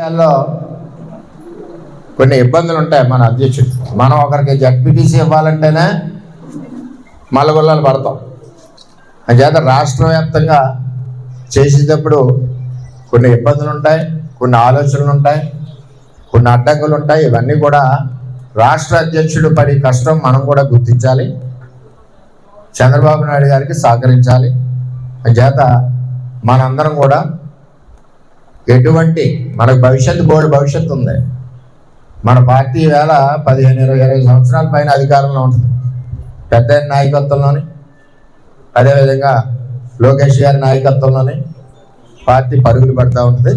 విషయాల్లో కొన్ని ఇబ్బందులు ఉంటాయి మన అధ్యక్షుడు. మనం ఒకరికి జడ్పీటీసీ ఇవ్వాలంటేనే మల్లగొల్లాలు పడతాం. అంచేత రాష్ట్ర వ్యాప్తంగా చేసేటప్పుడు కొన్ని ఇబ్బందులు ఉంటాయి కొన్ని ఆలోచనలు ఉంటాయి కొన్ని అడ్డంకులు ఉంటాయి ఇవన్నీ కూడా రాష్ట్ర అధ్యక్షుడు పడి కష్టం మనం కూడా గుర్తించాలి. చంద్రబాబు నాయుడు గారికి సహకరించాలి. అంచేత మనందరం కూడా ఎటువంటి మనకు భవిష్యత్తు బోర్డు భవిష్యత్తు ఉంది. మన పార్టీ వేళ పదిహేను ఇరవై ఇరవై సంవత్సరాల పైన అధికారంలో ఉంటుంది. పెద్ద నాయకత్వంలోని అదేవిధంగా లోకేష్ గారి నాయకత్వంలోని పార్టీ పరుగులు పడుతూ ఉంటుంది.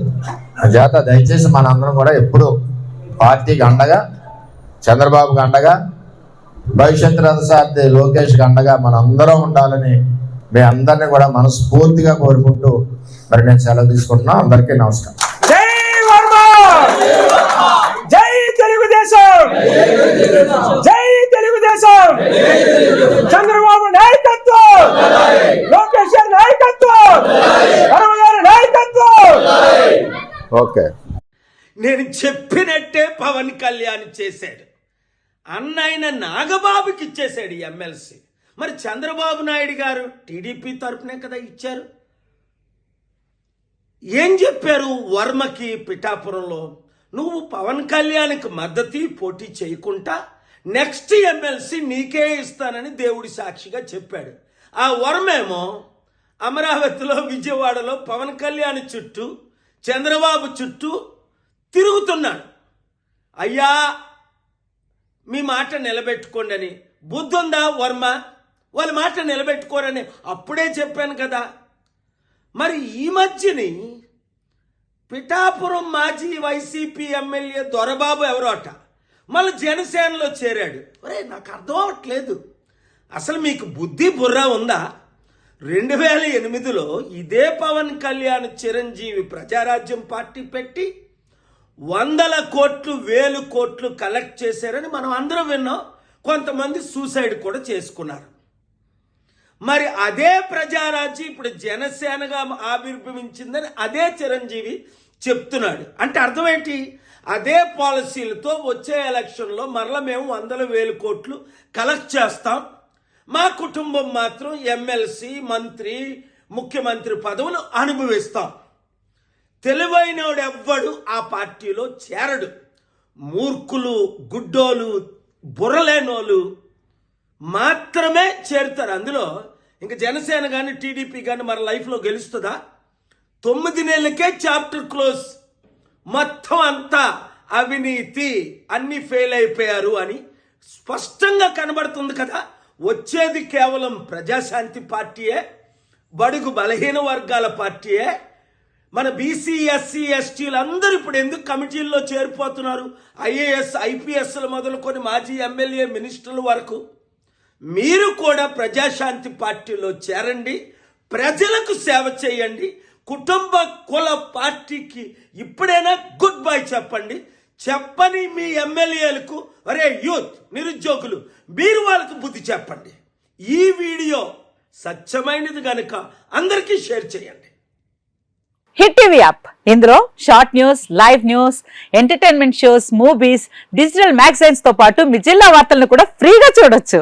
చేత దయచేసి మనందరం కూడా ఎప్పుడు పార్టీకి అండగా చంద్రబాబుకి అండగా భవిష్యత్ రథసార్థి లోకేష్కి అండగా మనందరం ఉండాలని మీ అందరినీ కూడా మనస్ఫూర్తిగా కోరుకుంటూ మరి నేను సెలవు తీసుకుంటున్నాను అందరికీ నమస్కారం. జై వర్మ జై తెలుగుదేశం! జై తెలుగుదేశం! చంద్రబాబు నాయకత్వం! లోకేష్ గారి నాయకత్వం! గారి నాయకత్వం! ఓకే. నేను చెప్పినట్టే పవన్ కళ్యాణ్ చేశాడు. అన్నైన నాగబాబుకి ఇచ్చేశాడు ఈ ఎమ్మెల్సీ. మరి చంద్రబాబు నాయుడు గారు టీడీపీ తరపునే కదా ఇచ్చారు. ఏం చెప్పారు వర్మకి పిఠాపురంలో? నువ్వు పవన్ కళ్యాణ్కి మద్దతు పోటీ చేయకుండా నెక్స్ట్ ఎమ్మెల్సీ నీకే ఇస్తానని దేవుడి సాక్షిగా చెప్పాడు. ఆ వర్మేమో అమరావతిలో విజయవాడలో పవన్ కళ్యాణ్ చుట్టూ చంద్రబాబు చుట్టూ తిరుగుతున్నాడు. అయ్యా మీ మాట నిలబెట్టుకోండి అని బుద్ధుందా వర్మ? వాళ్ళ మాట నిలబెట్టుకోరని అప్పుడే చెప్పాను కదా. మరి ఈ మధ్యని పిఠాపురం మాజీ వైసీపీ ఎమ్మెల్యే దొరబాబు ఎవరో అట. మళ్ళీ జనసేనలో చేరాడు. ఒరే నాకు అర్థం అవ్వట్లేదు. అసలు మీకు బుద్ధి బుర్ర ఉందా? రెండు వేల ఎనిమిదిలో ఇదే పవన్ కళ్యాణ్ చిరంజీవి ప్రజారాజ్యం పార్టీ పెట్టి వందల కోట్లు వేలు కోట్లు కలెక్ట్ చేశారని మనం అందరం విన్నాం. కొంతమంది సూసైడ్ కూడా చేసుకున్నారు. మరి అదే ప్రజారాజ్యం ఇప్పుడు జనసేనగా ఆవిర్భవించిందని అదే చిరంజీవి చెప్తున్నాడు. అంటే అర్థం ఏంటి? అదే పాలసీలతో వచ్చే ఎలక్షన్లో మరల మేము వందల వేల కోట్లు కలెక్ట్ చేస్తాం. మా కుటుంబం మాత్రం ఎమ్మెల్సీ మంత్రి ముఖ్యమంత్రి పదవులు అనుభవిస్తాం. తెలివైనోడు ఎవ్వడు ఆ పార్టీలో చేరడు. మూర్ఖులు గుడ్డోలు బుర్రలేనోళ్ళు మాత్రమే చేరుతారు. అందులో ఇంకా జనసేన కానీ టీడీపీ కానీ మన లైఫ్లో గెలుస్తుందా? తొమ్మిది నెలలకే చాప్టర్ క్లోజ్ మొత్తం అంతా అవినీతి అన్ని ఫెయిల్ అయిపోయారు అని స్పష్టంగా కనబడుతుంది కదా. వచ్చేది కేవలం ప్రజాశాంతి పార్టీయే బడుగు బలహీన వర్గాల పార్టీయే. మన బీసీ ఎస్సీ ఎస్టీలు అందరూ ఇప్పుడు ఎందుకు కమిటీల్లో చేరిపోతున్నారు? ఐఏఎస్ ఐపీఎస్లు మొదలుకొని మాజీ ఎమ్మెల్యే మినిస్టర్ల వరకు. మీరు కూడా ప్రజాశాంతి పార్టీలో చేరండి ప్రజలకు సేవ చేయండి కుటుంబ కుల పార్టీకి ఇప్పుడైనా గుడ్ బై చెప్పండి. చెప్పని మీ ఎమ్మెల్యేలకు అరే యూత్ నిరుద్యోగులు మీరు వాళ్ళకు బుద్ధి చెప్పండి. ఈ వీడియో సత్యమైనది గనుక అందరికీ షేర్ చేయండి. Hit TV app. ఇందులో short news live news entertainment shows movies digital మ్యాగజైన్స్తో పాటు మీ జిల్లా వార్తలను కూడా ఫ్రీగా చూడొచ్చు.